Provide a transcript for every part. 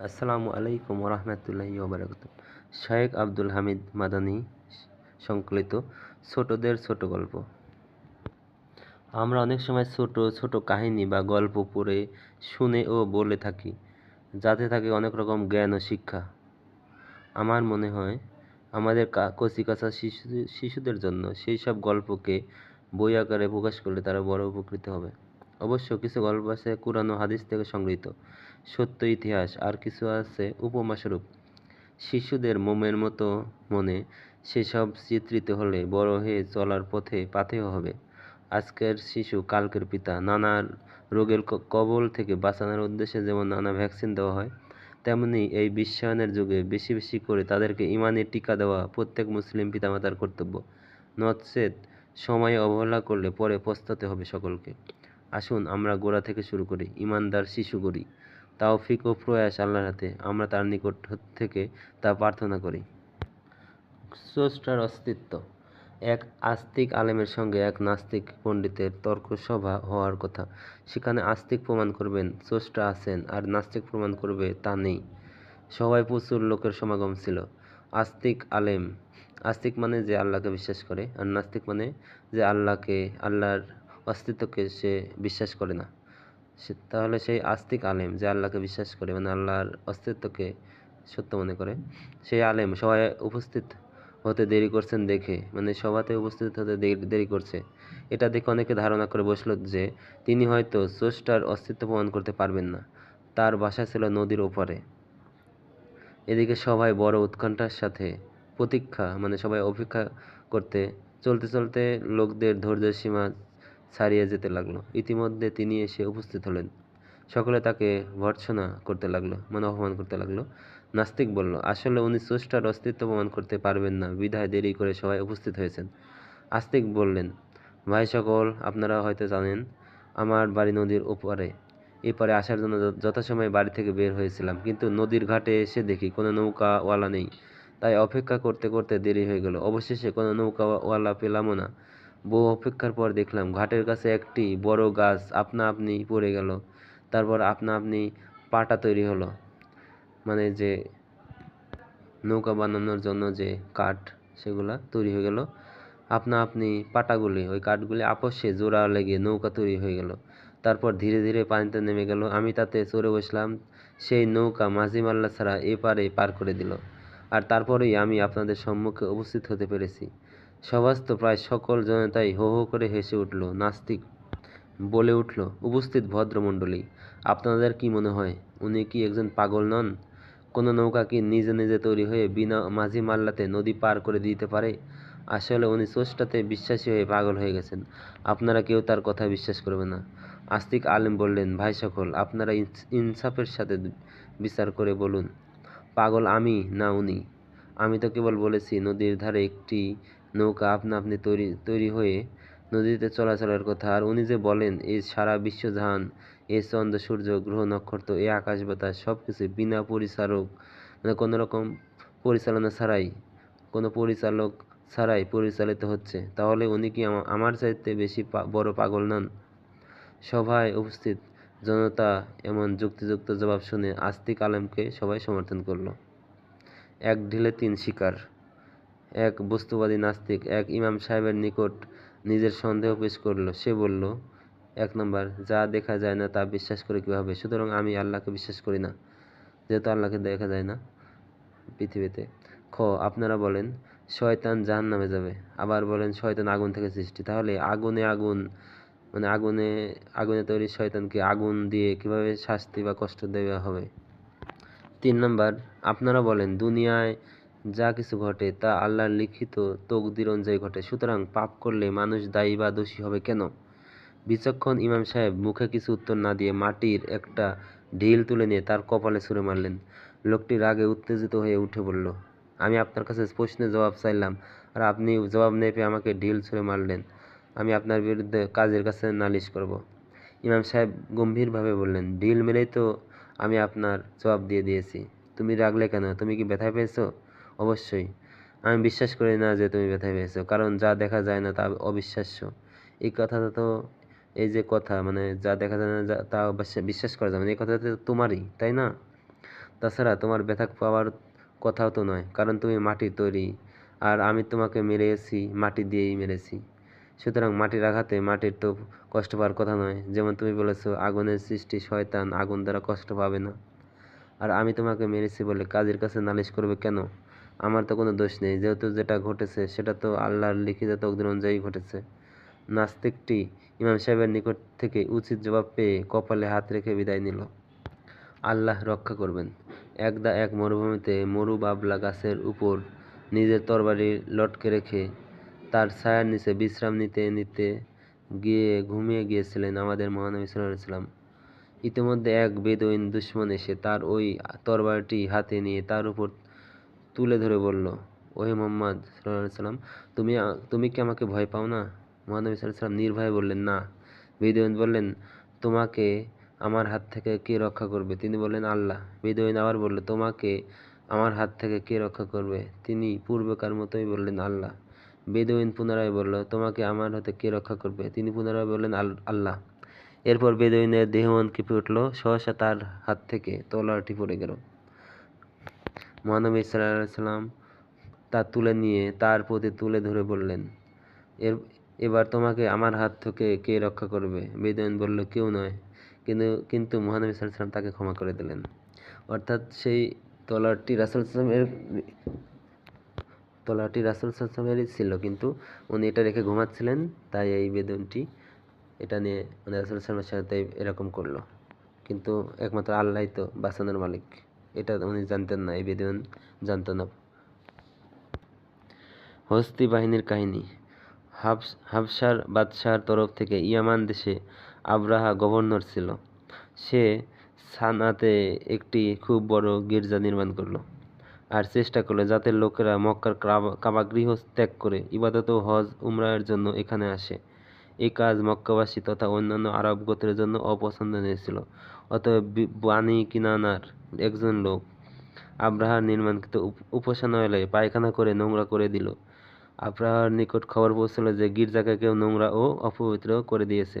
আসসালামু আলাইকুম রহমতুল্লাহি ওবরাকাত শায়েখ আব্দুল হামিদ মাদানী, সংকলিত ছোটদের ছোট গল্প। আমরা অনেক সময় ছোট ছোট কাহিনী বা গল্প পড়ে, শুনে ও বলে থাকি, যাতে থাকে অনেক রকম জ্ঞান ও শিক্ষা। আমার মনে হয়, আমাদের কা- কচি কাঁচা শিশু, শিশুদের জন্য সেই সব গল্পকে বই আকারে প্রকাশ করলে তারা বড় উপকৃত হবে। অবশ্য কিছু গল্প আছে, কোরআন ও হাদিস থেকে সংগৃহীত। সত্য ইতিহাস আর কিছু আছে উপমা স্বরূপ শিশুদের মোমের মতো মনে সেসব চিত্রিত হলে বড় হয়ে চলার পথে পাথেয় হবে। আজকের শিশু, কালকের পিতা, নানা রোগের কবল থেকে বাঁচানোর উদ্দেশ্যে যেমন নানা ভ্যাকসিন দেওয়া হয়, তেমনি এই বিশ্বায়নের যুগে বেশি বেশি করে তাদেরকে ইমানের টিকা দেওয়া প্রত্যেক মুসলিম পিতামাতার কর্তব্য। নচেত সময়ে অবহেলা করলে পরে পস্তাতে হবে সকলকে। আসুন আমরা গোড়া থেকে শুরু করি, ইমানদার শিশু গড়ি। তাওফিক ও প্রয়াস আল্লাহর হাতে, আমরা তার নিকট থেকে তা প্রার্থনা করি। স্রষ্টার অস্তিত্ব। এক আস্তিক আলেমের সঙ্গে এক নাস্তিক পণ্ডিতের তর্ক সভা হওয়ার কথা। সেখানে আস্তিক প্রমাণ করবেন, স্রষ্টা আছেন, আর নাস্তিক প্রমাণ করবে তা নেই। সবাই প্রচুর লোকের সমাগম ছিল। আস্তিক আলেম, আস্তিক মানে যে আল্লাহকে বিশ্বাস করে, আর নাস্তিক মানে যে আল্লাহকে, আল্লাহর অস্তিত্বকে সে বিশ্বাস করে না। সে তাহলে সেই আস্তিক আলেম যে আল্লাহকে বিশ্বাস করে মানে আল্লাহর অস্তিত্বকে সত্য মনে করে, সেই আলেম সবাই উপস্থিত হতে দেরি করছেন দেখে মানে সভাতে উপস্থিত হতে দেরি- করছে। এটা দেখে অনেকে ধারণা করে বসল যে তিনি হয়তো স্রষ্টার অস্তিত্ব প্রমাণ করতে পারবেন না। তার বাসা ছিল নদীর ওপারে। এদিকে সবাই বড় উৎকণ্ঠার সাথে প্রতীক্ষা মানে সবাই অপেক্ষা করতে, চলতে চলতে লোকদের ধৈর্যের সীমা ছাড়িয়ে যেতে লাগল। ইতিমধ্যে তিনি এসে উপস্থিত হলেন। সকলে তাকে ভর্ৎসনা করতে লাগল মানে অপমান করতে লাগল। নাস্তিক বলল, আসলে উনি স্রষ্টার অস্তিত্ব প্রমাণ করতে পারবেন না। বিধায় দেরি করে সবাই উপস্থিত হয়েছেন। আস্তিক বললেন, ভাই সকল, আপনারা হয়তো জানেন, আমার বাড়ি নদীর ওপারে। এপারে আসার জন্য যথাসময়ে বাড়ি থেকে বের হয়েছিলাম, কিন্তু নদীর ঘাটে এসে দেখি কোনো নৌকাওয়ালা নেই। তাই অপেক্ষা করতে করতে দেরি হয়ে গেল। অবশেষে কোনো নৌকাওয়ালা পেলামও না। বহু অপেক্ষার পর দেখলাম ঘাটের কাছে একটি বড় গাছ আপনা আপনি পড়ে গেল। তারপর আপনা আপনি পাটা তৈরি হলো। মানে যে নৌকা বানানোর জন্য যে কাঠ সেগুলা তৈরি হয়ে গেল। আপনা আপনি পাটাগুলি, ওই কাঠগুলি আপসে জোড়া লেগে নৌকা তৈরি হয়ে গেল। তারপর ধীরে ধীরে পানিতে নেমে গেল। আমি তাতে চড়ে বসলাম। সেই নৌকা মাঝি মাল্লা ছাড়া এপারে পার করে দিল। আর তারপরেই আমি আপনাদের সম্মুখে উপস্থিত হতে পেরেছি। সবাস্ত প্রায় সকল জনতাই হো হো করে হেসে উঠল, নাস্তিক বলে উঠল, উপস্থিত ভদ্রমণ্ডলী, আপনাদের কি মনে হয়, উনি কি একজন পাগল নন? কোনো নৌকা কি নিজে নিজে তৈরি হয়ে বিনা মাঝি মাল্লাতে নদী পার করে দিতে পারে? আসলে উনি স্রষ্টাতে বিশ্বাসী হয়ে পাগল হয়ে গেছেন। আপনারা কেউ তার কথা বিশ্বাস করবে না। আস্তিক আলেম বললেন, ভাই সকল, আপনারা ইনসাফের সাথে বিচার করে বলুন, পাগল আমি না উনি? আমি তো কেবল বলেছি, নদীর ধারে একটি নৌকা আপনা আপনি তৈরি তৈরি হয়ে নদীতে চলাচলের কথা। আর উনি যে বলেন এই সারা বিশ্বজাহান এই চন্দ্র, সূর্য, গ্রহ, নক্ষত্র এই আকাশ, বাতাস সব কিছু বিনা পরিচালক মানে কোনো রকম পরিচালনা ছাড়াই, কোনো পরিচালক ছাড়াই পরিচালিত হচ্ছে। তাহলে উনি কি আমা- আমার চাইতে বেশি বড় পাগল নন? সভায় উপস্থিত জনতা এমন যুক্তিযুক্ত জবাব শুনে আস্তিক আলেমকে সবাই সমর্থন করল। এক ঢিলে তিন শিকার। এক বস্তুবাদী নাস্তিক এক ইমাম সাহেবের নিকট নিজের সন্দেহ পেশ করল। সে বলল, এক নম্বর, যা দেখা যায় না তা বিশ্বাস করে কীভাবে? সুতরাং আমি আল্লাহকে বিশ্বাস করি না, যেহেতু আল্লাহকে দেখা যায় না পৃথিবীতে। খ, আপনারা বলেন, শয়তান জাহান নামে যাবে। আবার বলেন, শয়তান আগুন থেকে সৃষ্টি। তাহলে আগুনে আগুন মানে আগুনে আগুনে তৈরি শয়তানকে আগুন দিয়ে কীভাবে শাস্তি বা কষ্ট দেওয়া হবে? তিন নম্বর, আপনারা বলেন, দুনিয়ায় যা কিছু ঘটে তা আল্লাহর লিখিত তকদির অনুযায়ী ঘটে। সুতরাং পাপ করলে মানুষ দায়ী বা দোষী হবে কেন? বিচক্ষণ ইমাম সাহেব মুখে কিছু উত্তর না দিয়ে মাটির একটা ঢিল তুলে নিয়ে তার কপালে ছুঁড়ে মারলেন। লোকটি রাগে উত্তেজিত হয়ে উঠে বলল, আমি আপনার কাছে প্রশ্নের জবাব চাইলাম আর আপনি জবাব না পেয়ে আমাকে ঢিল ছুঁড়ে মারলেন। আমি আপনার বিরুদ্ধে কাজের কাছে নালিশ করব। ইমাম সাহেব গম্ভীরভাবে বললেন, ঢিল মেরেই তো আমি আপনার জবাব দিয়ে দিয়েছি। তুমি রাগলে কেন? তুমি কি ব্যথা পেয়েছ? অবশ্যই। আমি বিশ্বাস করি না যে তুমি ব্যথা পেয়েছ কারণ যা দেখা যায় না তা অবিশ্বাস্য। এই কথাটা তো, এই যে কথা মানে যা দেখা যায় না তা বিশ্বাস করা যাবে না। এই কথাটা তো তোমারই, তাই না? তাছাড়া তোমার ব্যথা পাওয়ার কথাও তো নয়, কারণ তুমি মাটির তৈরি, আর আমি তোমাকে মেরেছি, মাটি দিয়েই মেরেছি। সুতরাং মাটির আঘাতে মাটির তো কষ্ট পাওয়ার কথা নয়, যেমন তুমি বলেছ, আগুনের সৃষ্টি শয়তান আগুন দ্বারা কষ্ট পাবে না। আর আমি তোমাকে মেরেছি বলে কাজের কাছে নালিশ করবে কেন? আমার তো কোনো দোষ নেই। যেহেতু যেটা ঘটেছে, সেটা তো আল্লাহর লিখিত তকদির অনুযায়ী ঘটেছে। নাস্তিকটি ইমাম সাহেবের নিকট থেকে উচিত জবাব পেয়ে কপালে হাত রেখে বিদায় নিল। আল্লাহ রক্ষা করবেন। একদা এক মরুভূমিতে মরু বাবলা গাছের উপর নিজের তরবারি লটকে রেখে তার ছায়ার নিচে বিশ্রাম নিতে নিতে গিয়ে ঘুমিয়ে গিয়েছিলেন আমাদের মহানবী সাল্লাম। ইতিমধ্যে এক বেদুইন দুশ্মন এসে তার ওই তরবারিটি হাতে নিয়ে তার উপর তুলে ধরে বলল, ওহে মোহাম্মদ সাল্লাম তুমি তুমি কি আমাকে ভয় পাও না? মহানবী সাল্লাম নির্ভয়ে বললেন, না। বেদুইন বললেন, তোমাকে আমার হাত থেকে কে রক্ষা করবে? তিনি বললেন, আল্লাহ। বেদুইন আবার বলল, তোমাকে আমার হাত থেকে কে রক্ষা করবে? তিনি পূর্বেকার মতোই বললেন, আল্লাহ। বেদুইন পুনরায় বলল, তোমাকে আমার হাতে কে রক্ষা করবে? তিনি পুনরায় বললেন, আল- আল্লাহ। এরপর বেদুইনের দেহমন কেঁপে উঠল, সহসা তার হাত থেকে তলোয়ারটি পড়ে গেল। মহানবী সাল্লাম তা তুলে নিয়ে তার প্রতি তুলে ধরে বললেন, এর, এবার তোমাকে আমার হাত থেকে কে রক্ষা করবে? বেদন বলল, কেউ নয়। কিন্তু কিন্তু মহানবী সাল্লাম তাকে ক্ষমা করে দিলেন। অর্থাৎ সেই তলোয়ারটি রাসূল সাল্লামের তলোয়ারটি রাসূল সাল্লামেরই ছিল। কিন্তু উনি এটা রেখে ঘুমাচ্ছিলেন, তাই এই বেদনটি এটা নিয়ে মানে রাসূল সাল্লামের সাথে এরকম করল। কিন্তু একমাত্র আল্লাহই তো বাঁচানোর মালিক। এটা উনি জানতেন না, এই বেদুইন জানতো না। হস্তি বাহিনীর কাহিনী। হাবসার বাদশার তরফ থেকে ইয়ামান দেশে আব্রাহা গভর্নর ছিল। সে সানাতে একটি খুব বড় গির্জা নির্মাণ করল আর চেষ্টা করল যাতে লোকেরা মক্কার কাবা- কাবাগৃহ ত্যাগ করে ইবাদত হজ উমরাহের জন্য এখানে আসে। এই কাজ মক্কাবাসী তথা অন্যান্য আরব গোত্রের জন্য অপছন্দনীয় ছিল। অতএব বি- বানি কিনানার একজন লোক আব্রাহার নির্মাণকৃত উপাসনালয়ে পায়খানা করে নোংরা করে দিল। আব্রাহার নিকট খবর পৌঁছল যে গির্জাকে কেউ নোংরা ও অপবিত্র করে দিয়েছে,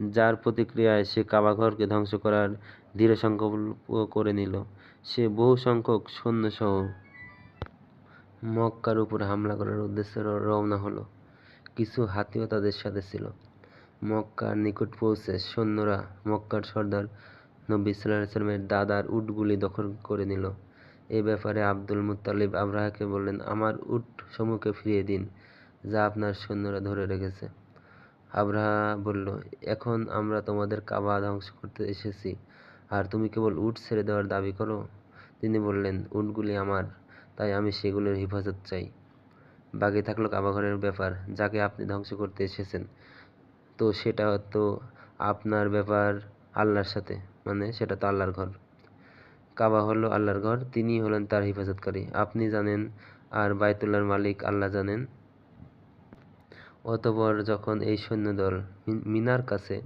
যার প্রতিক্রিয়ায় সে কাবাঘরকে ধ্বংস করার দৃঢ় সংকল্প করে নিল। সে বহু সংখ্যক সৈন্যসহ মক্কার উপর হামলা করার উদ্দেশ্যে রওনা হলো। কিছু হাতিও তাদের সাথে ছিল। মক্কার নিকট পৌঁছে সৈন্যরা মক্কার সর্দার নবী সাল্লাল্লাহু আলাইহি সাল্লামের দাদার উটগুলি দখল করে নিল। এ ব্যাপারে আব্দুল মুত্তালিব আব্রাহাকে বললেন, আমার উট সমূহকে ফিরিয়ে দিন, যা আপনার সৈন্যরা ধরে রেখেছে। আব্রাহা বলল, এখন আমরা তোমাদের কাবা ধ্বংস করতে এসেছি, আর তুমি কেবল উট ছেড়ে দেওয়ার দাবি করো? তিনি বললেন, উটগুলি আমার, তাই আমি সেগুলোর হেফাজত চাই। বাকি থাকল কাবাঘরের ব্যাপার, যাকে আপনি ধ্বংস করতে এসেছেন। তো সেটা তো আপনার ব্যাপার আল্লাহর সাথে। মানে সেটা তো আল্লাহর ঘর। কাবা হলো আল্লাহর ঘর, তিনি হলেন তার হেফাজতকারী। আপনি জানেন আর বায়তুল্লাহর মালিক আল্লাহ জানেন। অতঃপর যখন এই সৈন্যদল মিনার কাছে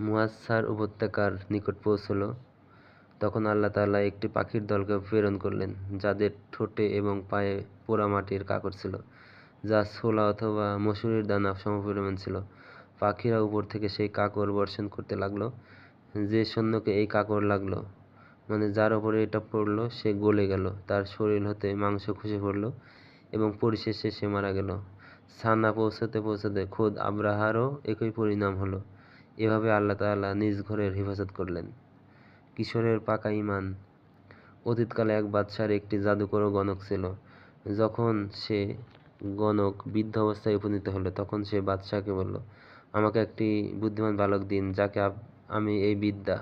মুয়াসার উপত্যকার নিকট পৌঁছল, তখন আল্লাহ তাআলা একটি পাখির দলকে প্রেরণ করলেন, যাদের ঠোঁটে এবং পায়ে পোড়া মাটির কাকড় ছিল, যা ছোলা অথবা মসুরির দানা সমপরিমাণ ছিল। পাখিরা উপর থেকে সেই কাকড় বর্ষণ করতে লাগল। যে সৈন্যকে এই কাকড় লাগল মানে যার ওপরে এটা পড়ল, সে গলে গেল। তার শরীর হতে মাংস খসে পড়ল এবং পরিশেষে সে মারা গেল। সানা পৌঁছাতে পৌঁছাতে খোদ আব্রাহারও একই পরিণাম হলো। এভাবে আল্লাহ তাআলা নিজ ঘরের হেফাজত করলেন। কিশোরের পাকা ঈমান। অতীতকালে এক বাদশার একটি জাদুকর গণক ছিল। যখন সে গণক বৃদ্ধ অবস্থায় উপনীত হলো, তখন সে বাদশাকে বলল, আমাকে একটি বুদ্ধিমান বালক দিন, যাকে আমি এই বিদ্যা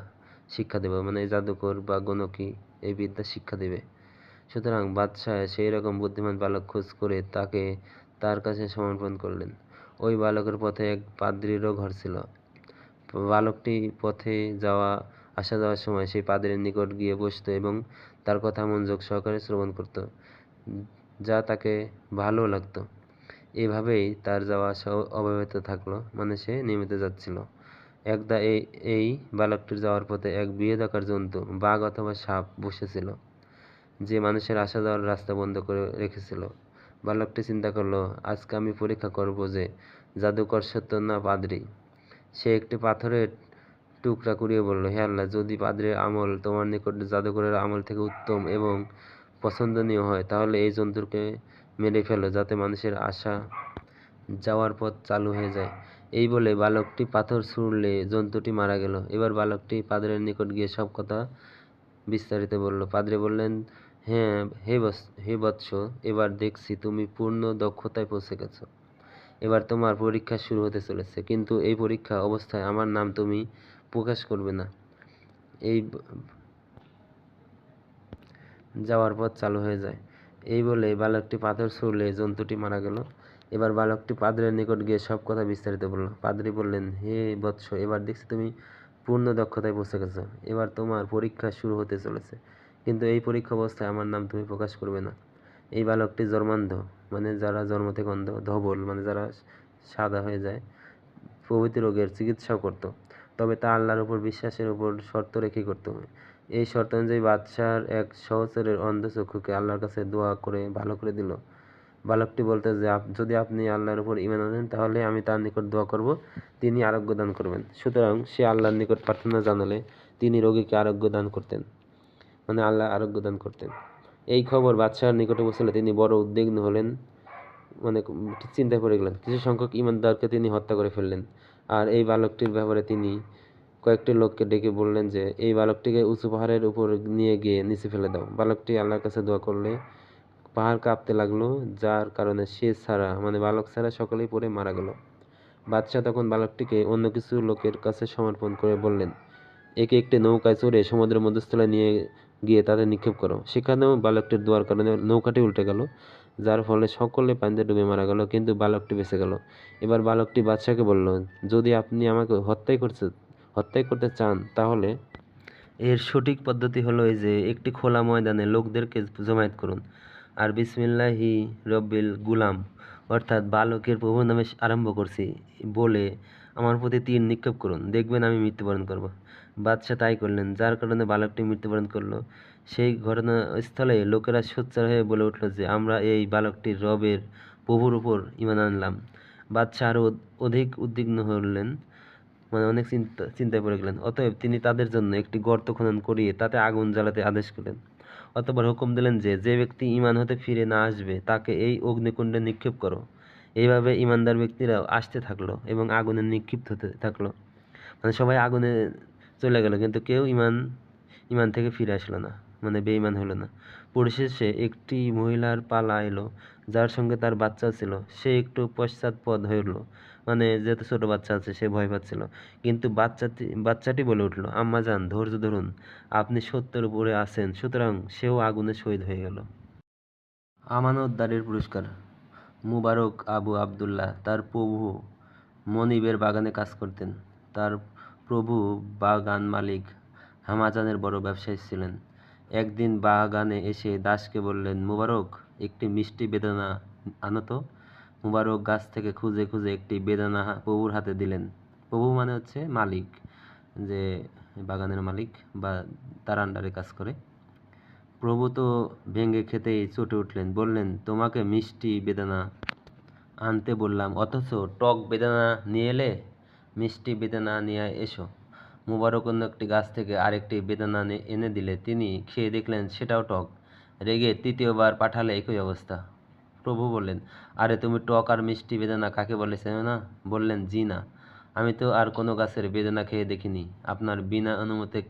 শিক্ষা দেব মানে জাদুকর বা গণকই এই বিদ্যা শিক্ষা দেবে। সুতরাং বাদশাহ সেই রকম বুদ্ধিমান বালক খোঁজ করে তাকে তার কাছে সমর্পণ করলেন। ওই বালকের পথে এক পাদ্রীরও ঘর ছিল। বালকটি পথে যাওয়া, আসা যাওয়ার সময় সেই পাদ্রীর নিকট গিয়ে বসতো এবং তার কথা মনোযোগ সহকারে শ্রবণ করত, যা তাকে ভালো লাগতো। এভাবেই তার যাওয়া আসা অব্যাহত থাকল মানে সে নিয়মিত যাচ্ছিল। একদা এই এই বালকটির যাওয়ার পথে এক বৃহদাকার জন্তু, বাঘ অথবা সাপ বসেছিল। যে মানুষের আসা যাওয়ার রাস্তা বন্ধ করে রেখেছিল। বালকটি চিন্তা করল, আজকে আমি পরীক্ষা করব যে জাদুকর সত্য না পাদ্রী। সে একটি পাথরের টুকরা করিয়ে বলল, হে আল্লাহ, যদি পাদ্রের আমল তোমার নিকট জাদুকরের আমল থেকে উত্তম এবং পছন্দনীয় হয়, তাহলে এই জন্তুকে মেরে ফেলো, যাতে মানুষের আসা যাওয়ার পথ চালু হয়ে যায়। এই বলে বালকটি পাথর ছুঁড়লে জন্তুটি মারা গেল। এবার বালকটি পাদ্রের নিকট গিয়ে সব কথা বিস্তারিত বলল। পাদ্রে বললেন হ্যাঁ হে বৎস হে বৎস, এবার দেখছি তুমি পূর্ণ দক্ষতায় পৌঁছে গেছো। এবার তোমার পরীক্ষা শুরু হতে চলেছে, কিন্তু এই পরীক্ষা অবস্থায় আমার নাম তুমি প্রকাশ করবে না। এই যাওয়ার পথ চালু হয়ে যায়। এই বলে বালকটি পাথর ছুঁড়লে জন্তুটি মারা গেল। এবার বালকটি পাদ্রের নিকট গিয়ে সব কথা বিস্তারিত বলল। পাদ্রী বললেন, হে বৎস, এবার দেখছি তুমি পূর্ণ দক্ষতায় পৌঁছে গেছো। এবার তোমার পরীক্ষা শুরু হতে চলেছে। কিন্তু এই পরীক্ষা অবস্থায় আমার নাম তুমি প্রকাশ করবে না এই বালকটি জন্মান্ধ মানে যারা জন্ম থেকে অন্ধ, ধবল মানে যারা সাদা হয়ে যায়, প্রভৃতি রোগের চিকিৎসাও করত। তবে তা আল্লাহর উপর বিশ্বাসের উপর শর্ত রেখে করতে। হবে এই শর্ত অনুযায়ী বাদশার এক সহচরের অন্ধ চক্ষুকে আল্লাহর কাছে দোয়া করে ভালো করে দিল। বালকটি বলতে যে যদি আপনি আল্লাহর উপর ইমান আনেন, তাহলে আমি তার নিকট দোয়া করব, তিনি আরোগ্য দান করবেন। সুতরাং সে আল্লাহর নিকট প্রার্থনা জানালে তিনি রোগীকে আরোগ্য দান করতেন মানে আল্লাহ আরোগ্য দান করতেন। এই খবর বাদশাহর নিকটে পৌঁছলে তিনি বড় উদ্বিগ্ন হলেন মানে চিন্তায় পড়ে গেলেন। কিছু সংখ্যক ইমানদারকে তিনি হত্যা করে ফেললেন। আর এই বালকটির ব্যাপারে তিনি কয়েকটি লোককে ডেকে বললেন যে, এই বালকটিকে উঁচু পাহাড়ের উপর নিয়ে গিয়ে নিচে ফেলে দাও। বালকটি আল্লাহর কাছে দোয়া করলে পাহাড় কাঁপতে লাগল, যার কারণে সে ছাড়া মানে বালক ছাড়া সকলেই পড়ে মারা গেল। বাদশাহ তখন বালকটিকে অন্য কিছু লোকের কাছে সমর্পণ করে বললেন, একে একটি নৌকায় চড়ে সমুদ্রের মধ্যস্থলে নিয়ে গিয়ে তাদের নিক্ষেপ করো। সেখানেও বালকটির দোয়ার কারণে নৌকাটি উল্টে গেল, যার ফলে সকলে পানিতে ডুবে মারা গেল, কিন্তু বালকটি বেঁচে গেল। এবার বালকটি বাদশাকে বলল, যদি আপনি আমাকে হত্যাই করছে হত্যাই করতে চান, তাহলে এর সঠিক পদ্ধতি হলো এই যে, একটি খোলা ময়দানে লোকদেরকে জমায়েত করুন। আর বিসমিল্লাহি রব্বিল গুলাম। অর্থাৎ বালকের প্রভু নামে আরম্ভ করছি বলে আমার প্রতি তীর নিক্ষেপ করুন। দেখবেন আমি মৃত্যুবরণ করব। বাদশাহ তাই করলেন। যার কারণে বালকটি মৃত্যুবরণ করল। সেই ঘটনাস্থলে লোকেরা সোচ্চার হয়ে বলে উঠল যে, আমরা এই বালকটির রবের প্রভুর উপর ইমান আনলাম। বাদশাহ আরও অধিক উদ্বিগ্ন হলেন মানে অনেক চিন্তা, চিন্তায় পড়ে গেলেন। অতএব তিনি তাদের জন্য একটি গর্ত খনন করিয়ে তাতে আগুন জ্বালাতে আদেশ করলেন। অতঃপর হুকুম দিলেন যে যে ব্যক্তি ইমান হতে ফিরে না আসবে, তাকে এই অগ্নিকুণ্ডে নিক্ষেপ করো। এইভাবে ঈমানদার ব্যক্তিরা আসতে থাকল এবং আগুনে নিক্ষিপ্ত হতে থাকল। মানে সবাই আগুনে চলে গেল, কিন্তু কেউ ইমান ইমান থেকে ফিরে আসলো না মানে বেঈমান হলো না। পরিশেষে একটি মহিলার পালা এলো, যার সঙ্গে তার বাচ্চা ছিল। সে একটু পশ্চাৎপদ হইল। মানে যেহেতু ছোট বাচ্চা আছে, সে ভয় পাচ্ছিল। কিন্তু বাচ্চাটি বাচ্চাটি বলে উঠল, আম্মা যান, ধৈর্য ধরুন। আপনি সত্যের উপরে আছেন, সুতরাং সেও আগুনে শহীদ হয়ে গেল। আমানতদারের পুরস্কার, মুবারক আবু আবদুল্লাহ, তার প্রভু মনিবের বাগানে কাজ করতেন। তার প্রভু বাগান মালিক হামাজানের বড় ব্যবসায়ী ছিলেন। একদিন বাগানে এসে দাসকে বললেন, মুবারক, একটি মিষ্টি বেদনা আনো তো। মুবারক গাছ থেকে খুঁজে খুঁজে একটি বেদানা প্রভুর হাতে দিলেন। প্রভু মানে হচ্ছে মালিক, যে বাগানের মালিক বা তার আন্ডারে কাজ করে। প্রভু তো ভেঙে খেতেই চটে উঠলেন, বললেন, তোমাকে মিষ্টি বেদানা আনতে বললাম, অথচ টক বেদানা নিয়ে এলে মিষ্টি বেদানা নিয়ে এসো। মুবারক অন্য একটি গাছ থেকে আরেকটি বেদানা এনে দিলে। তিনি খেয়ে দেখলেন সেটাও টক। রেগে তৃতীয়বার পাঠালে একই অবস্থা। প্রভু বললেন, আরে তুমি টক আর মিষ্টি বেদানা কাকে বলে না বললেন, জি না। আমি তো আর কোনো গাছের বেদানা খেয়ে দেখিনি। আপনার বিনা অনুমতি,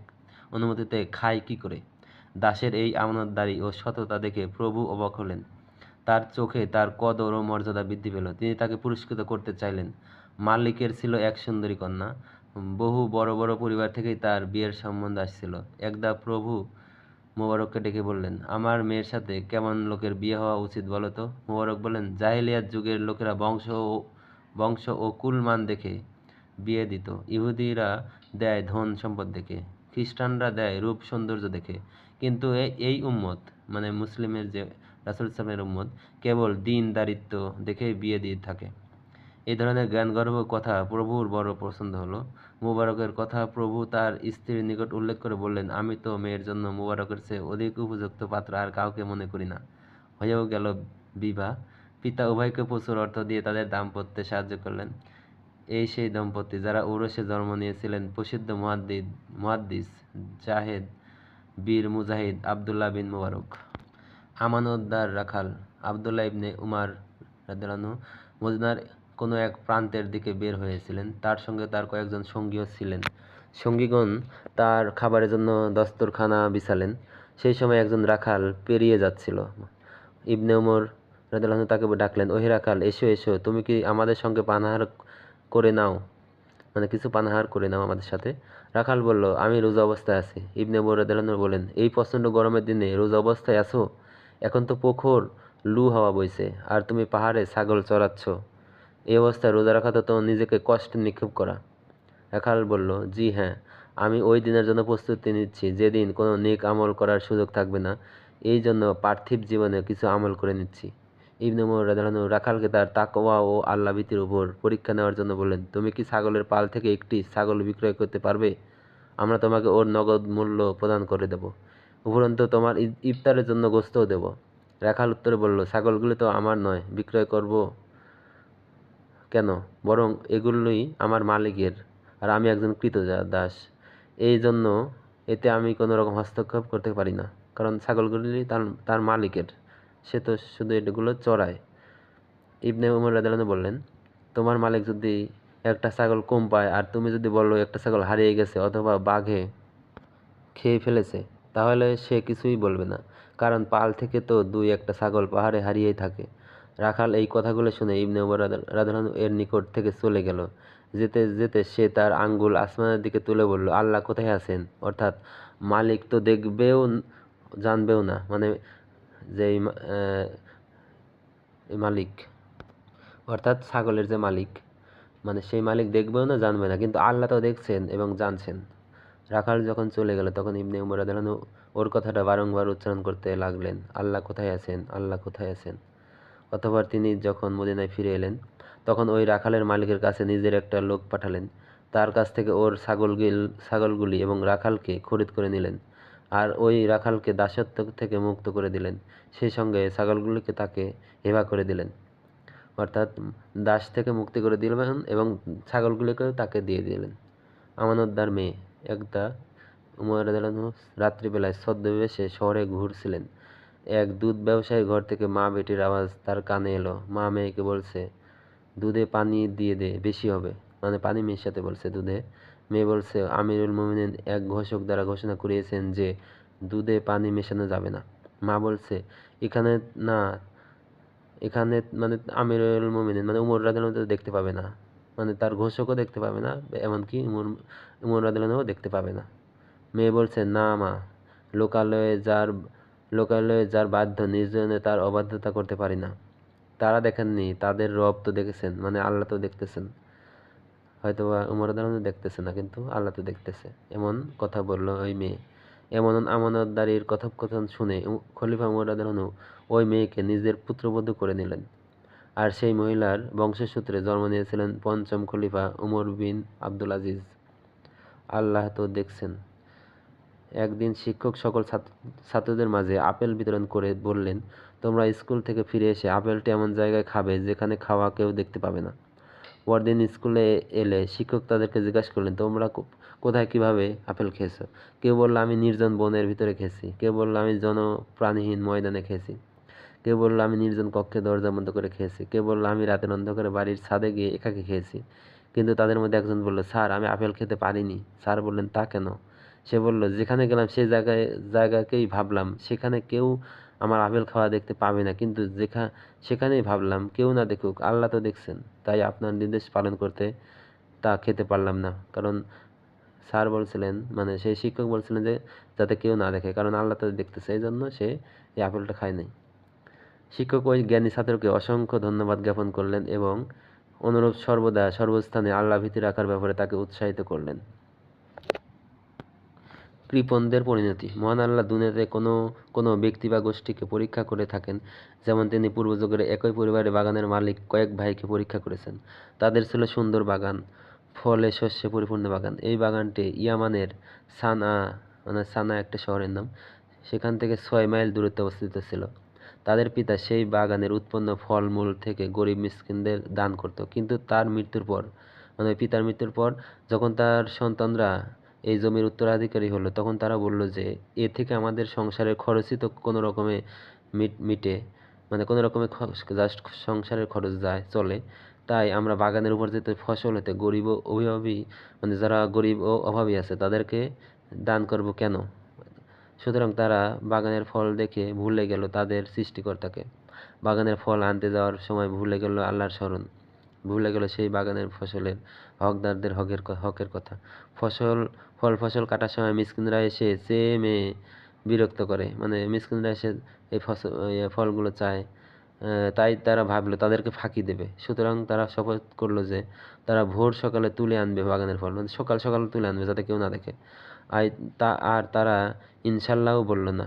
অনুমতিতে খাই কি করে? দাসের এই আমানতদারি ও সততা দেখে প্রভু অবাক হলেন। তার চোখে তার কদর ও মর্যাদা বৃদ্ধি পেল। তিনি তাকে পুরস্কৃত করতে চাইলেন। মালিকের ছিল এক সুন্দরী কন্যা। বহু বড় বড় পরিবার থেকেই তার বিয়ের সম্বন্ধ আসছিল। একদা প্রভু মোবারককে ডেকে বললেন, আমার মেয়ের সাথে কেমন লোকের বিয়ে হওয়া উচিত বলো তো? মোবারক বললেন, জাহেলিয়াত যুগের লোকেরা বংশ ও বংশ ও কুলমান দেখে বিয়ে দিত। ইহুদিরা দেয় ধন সম্পদ দেখে, খ্রিস্টানরা দেয় রূপ সৌন্দর্য দেখে। কিন্তু এই উম্মত মানে মুসলিমের যে, রাসুল ইসলামের উম্মত, কেবল দিন দারিদ্র দেখে বিয়ে দিয়ে থাকে। এই ধরনের জ্ঞানগর্ভ কথা প্রভুর বড় পছন্দ হলো। মুবারকের কথা প্রভু তার স্ত্রীর নিকট উল্লেখ করে বললেন, আমি তো মেয়ের জন্য মুবারকের চেয়ে অধিক উপযুক্ত পাত্র আর কাউকে মনে করি না। হয়েও গেল বিবাহ পিতা উভয়কে প্রচুর অর্থ দিয়ে তাদের দাম্পত্যে সাহায্য করলেন। এই সেই দম্পতি যারা উরসে জন্ম নিয়েছিলেন, প্রসিদ্ধ মুহাদ্দিদ মুহাদ্দিস জাহেদ বীর মুজাহিদ আবদুল্লাহ বিন মুবারক। আমানতদার রাখাল আবদুল্লাহ ইবনে উমার রাদিয়াল্লাহু মদিনার কোনো এক প্রান্তের দিকে বের হয়েছিলেন। তার সঙ্গে তার কয়েকজন সঙ্গীও ছিলেন। সঙ্গীগণ তার খাবারের জন্য দস্তরখানা বিছালেন। সেই সময় একজন রাখাল পেরিয়ে যাচ্ছিল। ইবনে উমর রাদিয়াল্লাহু তাকে ডাকলেন, ওহে রাখাল, এসো এসো। তুমি কি আমাদের সঙ্গে পানাহার করে নাও? মানে কিছু পানাহার করে নাও আমাদের সাথে? রাখাল বলল, আমি রোজা অবস্থায় আছি। ইবনে উমর রাদিয়াল্লাহু বলেন এই প্রচণ্ড গরমের দিনে রোজা অবস্থায় আছো? এখন তো পোখর, লু হাওয়া বইছে। আর তুমি পাহাড়ে ছাগল চড়াচ্ছ। এই অবস্থায় রোজা রাখা তো নিজেকে কষ্ট নিক্ষেপ করা। রাখাল বলল, জি হ্যাঁ আমি ওই দিনের জন্য প্রস্তুতি নিচ্ছি, যেদিন কোনো নেক আমল করার সুযোগ থাকবে না। এই জন্য পার্থিব জীবনে কিছু আমল করে নিচ্ছি। ইবনে রাদিয়াল্লাহু রাখালকে তার তাকওয়া ও আল্লাহ ভীতির উপর পরীক্ষা নেওয়ার জন্য বললেন, তুমি কি ছাগলের পাল থেকে একটি ছাগল বিক্রয় করতে পারবে? আমরা তোমাকে ওর নগদ মূল্য প্রদান করে দেব। উপরন্তু তোমার ইফতারের জন্য গোস্তও দেব। রাখাল উত্তরে বলল, ছাগলগুলি তো আমার নয়, বিক্রয় করব কেন? বরং এগুলোই আমার মালিকের আর আমি একজন কৃত দাস। এই জন্য এতে আমি কোনো রকম হস্তক্ষেপ করতে পারি না। কারণ ছাগলগুলি তার তার মালিকের। সে তো শুধু এগুলো চড়ায়। ইবনে উমর রাদিয়াল্লাহু বললেন, তোমার মালিক যদি একটা ছাগল কম পায় আর তুমি যদি বলো একটা ছাগল হারিয়ে গেছে অথবা বাঘে খেয়ে ফেলেছে, তাহলে সে কিছুই বলবে না। কারণ পাল থেকে তো দুই একটা ছাগল পাহাড়ে হারিয়েই থাকে। রাখাল এই কথাগুলো শুনে ইবনে উমর রাদিয়াল্লাহু এর নিকট থেকে চলে গেল। যেতে যেতে সে তার আঙ্গুল আসমানের দিকে তুলে বলল, আল্লাহ কোথায় আছেন? অর্থাৎ, মালিক তো দেখবেও জানবেও না। মানে যে মালিক। অর্থাৎ ছাগলের যে মালিক। মানে সেই মালিক দেখবেও না, জানবে না। কিন্তু আল্লাহ তো দেখছেন এবং জানছেন। রাখাল যখন চলে গেল, তখন ইবনে উমর রাদিয়াল্লাহু ওর কথাটা বারংবার উচ্চারণ করতে লাগলেন, আল্লাহ কোথায় আছেন? আল্লাহ কোথায় আছেন? অতঃপর তিনি যখন মদিনায় ফিরে এলেন, তখন ওই রাখালের মালিকের কাছে নিজের একটা লোক পাঠালেন। তার কাছ থেকে ওর ছাগলগিল, ছাগলগুলি এবং রাখালকে খরিদ করে নিলেন আর ওই রাখালকে দাসত্ব থেকে মুক্ত করে দিলেন। সেই সঙ্গে ছাগলগুলিকে তাকে হেবা করে দিলেন। অর্থাৎ দাস থেকে মুক্তি করে দিলেন এবং ছাগলগুলিকেও তাকে দিয়ে দিলেন। আমানতদার মেয়ে একদা উমর রাত্রিবেলায় ছদ্মবেশে শহরে ঘুরছিলেন। এক দুধ ব্যবসায়ীর ঘর থেকে মা বেটির আওয়াজ তার কানে এলো। মা মেয়েকে বলছে, দুধে পানি দিয়ে দে, বেশি হবে। মানে পানি মেশাতে বলছে দুধে। মেয়ে বলছে, আমিরুল মুমিনিন এক ঘোষক দ্বারা ঘোষণা করিয়েছেন যে দুধে পানি মেশানো যাবে না। মা বলছে, এখানে না, এখানে মানে আমিরুল মুমিনিন মানে উমর রাদিয়াল্লাহু দেখতে পাবে না। মানে তার ঘোষকও দেখতে পাবে না, এমনকি উমর উমর রাদিয়াল্লাহু দেখতে পাবে না। মেয়ে বলছে, না মা, লোকালয়ে যার লোকালয়ে যার বাধ্য নির্জনে তার অবাধ্যতা করতে পারি না। তারা দেখেননি, তাদের রব তো দেখেছেন মানে আল্লাহ তো দেখতেছেন। হয়তো উমর রাদিয়াল্লাহু দেখতেছে না, কিন্তু আল্লাহ তো দেখতেছে। এমন কথা বলল ওই মেয়ে। এমন আমানতদারির কথোপকথন শুনে খলিফা উমর রাদিয়াল্লাহু ওই মেয়েকে নিজের পুত্রবধূ করে নিলেন। আর সেই মহিলার বংশসূত্রে জন্ম নিয়েছিলেন পঞ্চম খলিফা উমর বিন আব্দুল আজিজ। আল্লাহ তো দেখছেন। একদিন শিক্ষক সকল ছাত্র- ছাত্রদের মাঝে আপেল বিতরণ করে বললেন, তোমরা স্কুল থেকে ফিরে এসে আপেলটি এমন জায়গায় খাবে যেখানে খাওয়া কেউ দেখতে পাবে না। পরদিন স্কুলে এলে শিক্ষক তাদেরকে জিজ্ঞাসা করলেন, তোমরা কোথায় কীভাবে আপেল খেয়েছো? কেউ বলল, আমি নির্জন বনের ভিতরে খেয়েছি। কেউ বলল, আমি জনপ্রাণীহীন ময়দানে খেয়েছি। কেউ বলল, আমি নির্জন কক্ষে দরজা বন্ধ করে খেয়েছি। কেউ বলল, আমি রাতের অন্ধকারে বাড়ির ছাদে গিয়ে একাকে খেয়েছি। কিন্তু তাদের মধ্যে একজন বলল, স্যার, আমি আপেল খেতে পারিনি। স্যার বললেন, তা কেন? সে বলল, যেখানে গেলাম সেই জায়গায়, জায়গাকেই ভাবলাম। সেখানে কেউ আমার আপেল খাওয়া দেখতে পাবে না। কিন্তু যেখা, সেখানেই ভাবলাম, কেউ না দেখুক, আল্লাহ তো দেখছেন। তাই আপনার নির্দেশ পালন করতে তা খেতে পারলাম না। কারণ স্যার বলছিলেন মানে সেই শিক্ষক বলছিলেন যে, যাতে কেউ না দেখে। কারণ আল্লাহ তো দেখতেছে এই জন্য সে এই আপেলটা খায় নাই। শিক্ষক ওই জ্ঞানী ছাত্রকে অসংখ্য ধন্যবাদ জ্ঞাপন করলেন এবং অনুরূপ সর্বদা সর্বস্থানে আল্লাহ ভীতি রাখার ব্যাপারে তাকে উৎসাহিত করলেন। কৃপণদের পরিণতি। মহান আল্লাহ দুনিয়াতে কোনো কোনো ব্যক্তি বা গোষ্ঠীকে পরীক্ষা করে থাকেন, যেমন তিনি পূর্বযুগের একই পরিবারের বাগানের মালিক কয়েক ভাইকে পরীক্ষা করেছেন। তাদের ছিল সুন্দর বাগান, ফলে শস্যে পরিপূর্ণ বাগান। এই বাগানটি ইয়ামানের সানা মানে সানা একটা শহরের নাম, সেখান থেকে ছয় মাইল দূরত্বে অবস্থিত ছিল। তাদের পিতা সেই বাগানের উৎপন্ন ফলমূল থেকে গরিব মিসকিনদের দান করত। কিন্তু তার মৃত্যুর পর মানে পিতার মৃত্যুর পর, যখন তার সন্তানরা এই জমির উত্তরাধিকারী হলো, তখন তারা বলল যে, এ থেকে আমাদের সংসারের খরচই তো কোনো রকমে মিট, মিটে মানে কোনো রকমে জাস্ট সংসারের খরচ যায়, চলে। তাই আমরা বাগানের উপর যেতে ফসল হতে, গরিব অভিভাবী মানে যারা গরিব ও অভাবী আছে, তাদেরকে দান করব কেন? সুতরাং তারা বাগানের ফল দেখে ভুলে গেল তাদের সৃষ্টিকর্তাকে। বাগানের ফল আনতে যাওয়ার সময় ভুলে গেল আল্লাহর স্মরণ। ভুলে গেল সেই বাগানের ফসলের হকদারদের হকের হকের কথা। ফসল, ফল, ফসল কাটার সময় মিসকিনরা এসে চেয়ে মেয়ে বিরক্ত করে। মানে মিসকিনরা এসে এই ফসল ফলগুলো চায় তাই তারা ভাবলো তাদেরকে ফাঁকি দেবে। সুতরাং তারা শপথ করল যে তারা ভোর সকালে তুলে আনবে বাগানের ফল। মানে সকাল সকাল তুলে আনবে যাতে কেউ না দেখে। আই, তা, আর তারা ইনশাল্লাহও বলল না।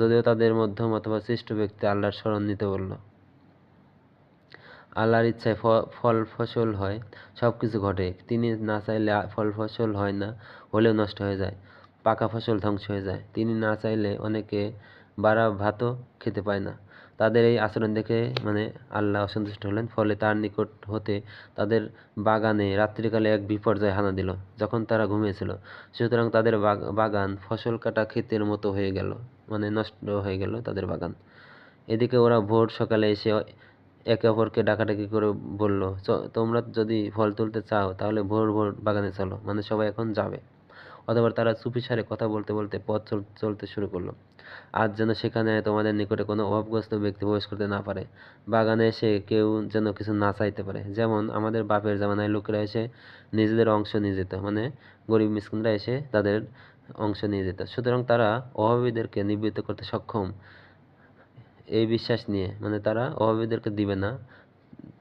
যদিও তাদের মধ্যম অথবা শ্রেষ্ঠ ব্যক্তি আল্লাহর স্মরণ নিতে বলল। আল্লাহর ইচ্ছায় ফল ফসল হয় সব কিছু ঘটে। তিনি না চাইলে ফল ফসল হয় না, হলেও নষ্ট হয়ে যায়, পাকা ফসল ধ্বংস হয়ে যায়। তিনি না চাইলে অনেকে বাড়া ভাতও খেতে পায় না। তাদের এই আচরণ দেখে মানে আল্লাহ অসন্তুষ্ট হলেন। ফলে তার নিকট হতে তাদের বাগানে রাত্রিকালে এক বিপর্যয় হানা দিল, যখন তারা ঘুমিয়েছিল। সুতরাং তাদের বাগান ফসল কাটা ক্ষেতের মতো হয়ে গেল মানে নষ্ট হয়ে গেল তাদের বাগান। এদিকে ওরা ভোর সকালে এসে একে অপরকে ডাকাডাকি করে বলল, "চ- তোমরা যদি ফল তুলতে চাও, তাহলে ভোর ভোর বাগানে চলো মানে সবাই এখন যাবে। অথবা তারা চুপিসারে কথা বলতে বলতে পথ চল- চলতে শুরু করল। আজ যেন সেখানে তোমাদের নিকটে কোনো অভাবগ্রস্ত ব্যক্তি প্রবেশ করতে না পারে। বাগানে এসে কেউ যেন কিছু না চাইতে পারে। যেমন আমাদের বাপের জামানায় লোকেরা এসে নিজেদের অংশ নিয়ে যেত মানে গরিব মিসকিনরা এসে তাদের অংশ নিয়ে যেত। সুতরাং তারা অভাবীদেরকে নিবৃত্ত করতে সক্ষম। এই বিশ্বাস নিয়ে মানে তারা অভাবীদেরকে দিবে না,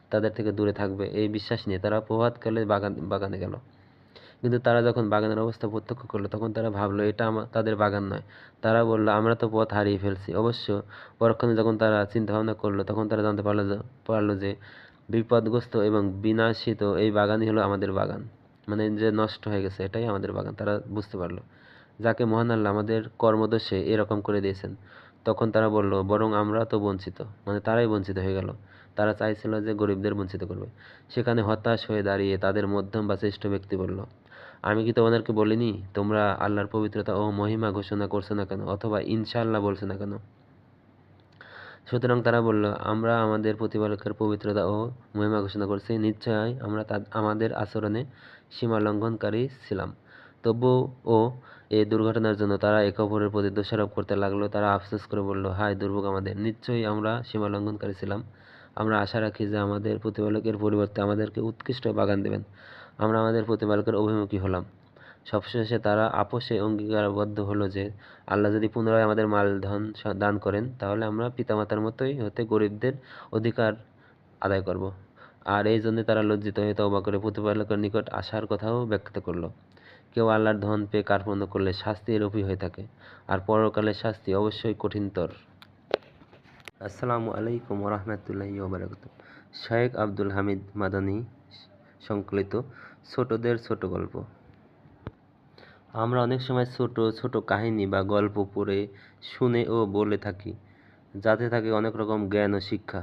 তাদের থেকে দূরে থাকবে, এই বিশ্বাস নিয়ে তারা প্রভাতকালে বাগান, বাগানে গেল। কিন্তু তারা যখন বাগানের অবস্থা প্রত্যক্ষ করল, তখন তারা ভাবলো, এটা আমার তাদের বাগান নয়। তারা বলল, আমরা তো পথ হারিয়ে ফেলছি। অবশ্য পরক্ষণে যখন তারা চিন্তা ভাবনা করল, তখন তারা জানতে পারল পারল যে বিপদগ্রস্ত এবং বিনাশিত এই বাগানই হলো আমাদের বাগান। মানে যে নষ্ট হয়ে গেছে, এটাই আমাদের বাগান। তারা বুঝতে পারল। যাকে মহান আল্লাহ আমাদের কর্মদোষে এরকম করে দিয়েছেন। তখন তারা বলল, বরং আমরা তো বঞ্চিত। মানে তারাই বঞ্চিত হয়ে গেল। তারা চাইছিল যে গরিবদের বঞ্চিত করবে। সেখানে হতাশ হয়ে দাঁড়িয়ে তাদের মধ্যম বা শ্রেষ্ঠ ব্যক্তি বলল, আমি কি তোমাদেরকে বলিনি? তোমরা আল্লাহর পবিত্রতা ও মহিমা ঘোষণা করছ না কেন? অথবা ইনশাআল্লাহ বলছো না কেন? সুতরাং তারা বলল, আমরা আমাদের প্রতিপালকের পবিত্রতা ও মহিমা ঘোষণা করছি। নিশ্চয় আমরা আমাদের আচরণে সীমা লঙ্ঘনকারী ছিলাম। তবুও এই দুর্ঘটনার জন্য তারা একে অপরের প্রতি দোষারোপ করতে লাগল। তারা আফসোস করে বলল, হায় দুর্ভোগ আমাদের। নিশ্চয়ই আমরা সীমা লঙ্ঘনকারী ছিলাম। আমরা আশা রাখি যে আমাদের প্রতিপালকের পরিবর্তে আমাদেরকে উৎকৃষ্ট বাগান দেবেন। আমরা আমাদের প্রতিপালকের অভিমুখী হলাম। সবশেষে তারা আপোষে অঙ্গীকারবদ্ধ হলো যে, আল্লাহ যদি পুনরায় আমাদের মাল ধন দান করেন, তাহলে আমরা পিতামাতার মতোই হতে গরিবদের অধিকার আদায় করব। আর এই জন্য তারা লজ্জিত হয়ে তওবা করে প্রতিপালকের নিকট আসার কথাও ব্যক্ত করল। কেউ আল্লাহর ধন পেয়ে কার্পণ্য করলে শাস্তি এরূপই হয়ে থাকে। আর পরকালের শাস্তি অবশ্যই কঠিনতর। আসসালামু আলাইকুম রহমতুল্লাহি ওবরাকাত শেখ আব্দুল হামিদ মাদানী সংকলিত ছোটদের ছোট গল্প। আমরা অনেক সময় ছোট ছোট কাহিনী বা গল্প পড়ে শুনে ও বলে থাকি। যাতে থাকে অনেক রকম জ্ঞান ও শিক্ষা।